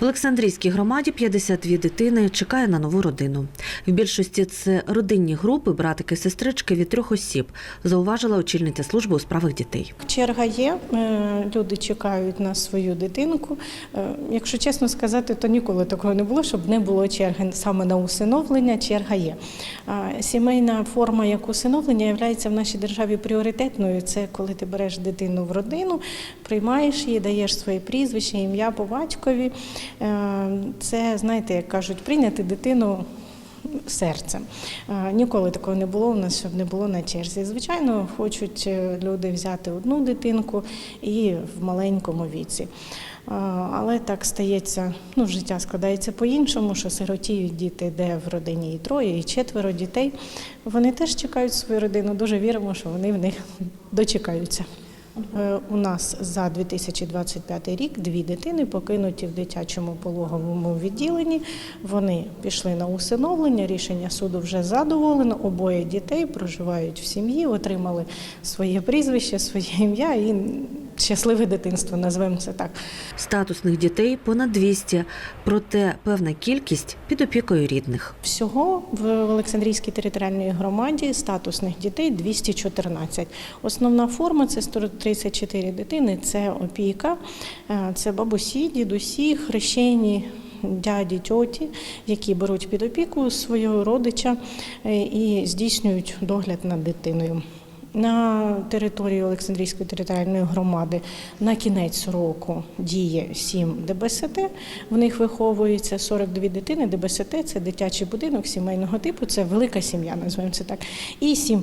В Олександрійській громаді 52 дитини чекає на нову родину. В більшості це родинні групи, братики, сестрички від трьох осіб, зауважила очільниця служби у справах дітей. Черга є, е, люди чекають на свою дитинку. Е, Якщо чесно сказати, то ніколи такого не було, щоб не було черги саме на усиновлення. Черга є. Сімейна форма як усиновлення є в нашій державі пріоритетною. Це коли ти береш дитину в родину, приймаєш її, даєш своє прізвище, ім'я по батькові. Е, Це, знаєте, як кажуть, прийняти дитину серцем. Е, Ніколи такого не було у нас, щоб не було на черзі. Звичайно, хочуть е, люди взяти одну дитинку і в маленькому віці. Але так стається, ну, життя складається по-іншому, що сиротіють діти, де в родині і троє, і четверо дітей. Вони теж чекають свою родину. Дуже віримо, що вони в них дочекаються. Е, У нас за 2025 рік дві дитини покинуті в дитячому пологовому відділенні. Вони пішли на усиновлення. Рішення суду вже задоволено. Обоє дітей проживають в сім'ї, отримали своє прізвище, своє ім'я і щасливе дитинство. Назвемо це так. Статусних дітей понад 200, проте певна кількість під опікою рідних. Всього в Олександрійській територіальній громаді статусних дітей 214. Основна форма це 134 дитини. Це опіка, е, це бабусі, дідусі, хрещені. Дяді, тьоті, які беруть під опіку свого родича е, і здійснюють догляд над дитиною. На території Олександрійської територіальної громади на кінець року діє 7 ДБСТ. В них виховується 42 дитини. ДБСТ це дитячий будинок сімейного типу, це велика сім'я, називаємо це так. І 7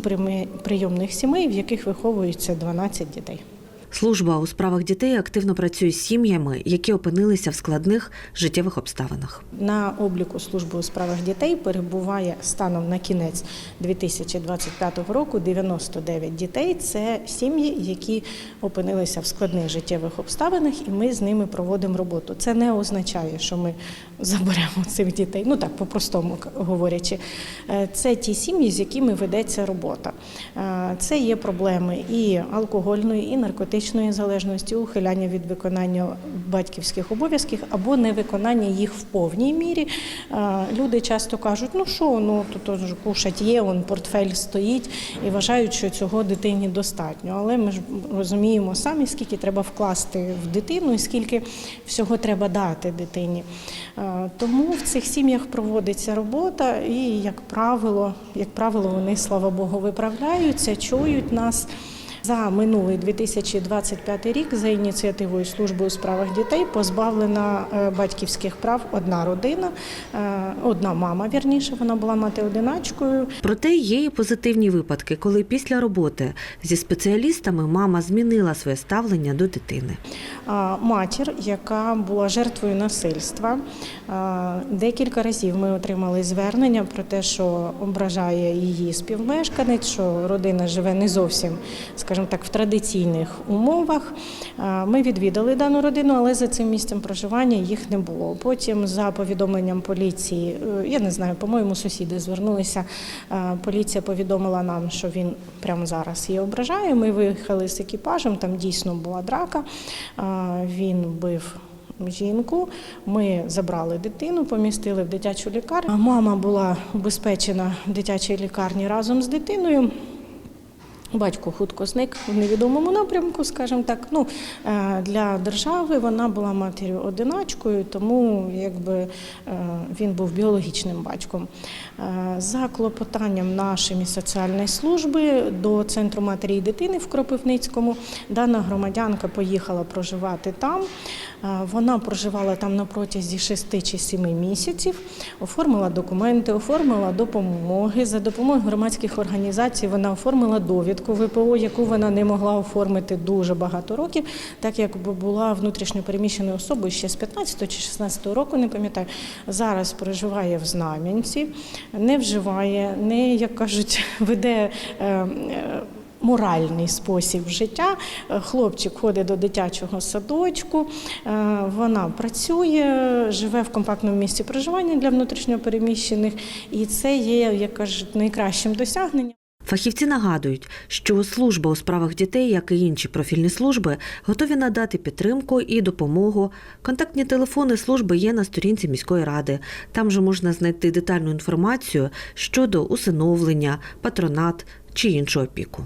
прийомних сімей, в яких виховується 12 дітей. Служба у справах дітей активно працює з сім'ями, які опинилися в складних життєвих обставинах. На обліку служби у справах дітей перебуває станом на кінець 2025 року 99 дітей. Це сім'ї, які опинилися в складних життєвих обставинах, і ми з ними проводимо роботу. Це не означає, що ми заберемо цих дітей. Ну так, по-простому говорячи, Е, це ті сім'ї, з якими ведеться робота. Е, Це є проблеми і алкогольної, і наркотичної залежності, ухиляння від виконання батьківських обов'язків або невиконання їх в повній мірі. Люди часто кажуть, ну що, ну тут кушать є, он портфель стоїть і вважають, що цього дитині достатньо. Але ми ж розуміємо самі, скільки треба вкласти в дитину і скільки всього треба дати дитині. Тому в цих сім'ях проводиться робота, і як правило, як правило, вони слава Богу виправляються, чують нас. За минулий 2025 рік за ініціативою служби у справах дітей позбавлена е, батьківських прав одна родина, е, одна мама, вірніше, вона була мати одиначкою. Проте є і позитивні випадки, коли після роботи зі спеціалістами мама змінила своє ставлення до дитини. Матір, яка була жертвою насильства, декілька разів ми отримали звернення про те, що ображає її співмешканець, що родина живе не зовсім, скажімо так, в традиційних умовах. Ми відвідали дану родину, але за цим місцем проживання їх не було. Потім, за повідомленням поліції, е, я не знаю, по-моєму, сусіди звернулися. Поліція повідомила нам, що він прямо зараз її ображає. Ми виїхали з екіпажем, там дійсно була драка. Він бив жінку. Ми забрали дитину, помістили в дитячу лікарню. Мама була убезпечена в дитячій лікарні разом з дитиною. Батько хутко зник в невідомому напрямку, скажімо так. Ну е, для держави вона була матір'ю одиначкою, тому якби е, він був біологічним батьком. Е, За клопотанням нашої соціальної служби до центру матері і дитини в Кропивницькому дана громадянка поїхала проживати там. Е, Вона проживала там на протязі 6 чи 7 місяців, оформила документи, оформила допомоги. За допомогою громадських організацій вона оформила довідку ВПО, яку вона не могла оформити дуже багато років, так як була внутрішньо переміщеною особою ще з 15 чи 16 року, не пам'ятаю. Зараз проживає в Знам'янці, не вживає, не, як кажуть, веде. Моральний спосіб життя. Е, Хлопчик ходить до дитячого садочку, е, вона працює, живе в компактному місці проживання для внутрішньопереміщених, і це є, як кажуть, найкращим досягненням. Фахівці нагадують, що служба у справах дітей, як і інші профільні служби, готові надати підтримку і допомогу. Контактні телефони служби є на сторінці міської ради. Там же можна знайти детальну інформацію щодо усиновлення, патронат чи іншу опіку.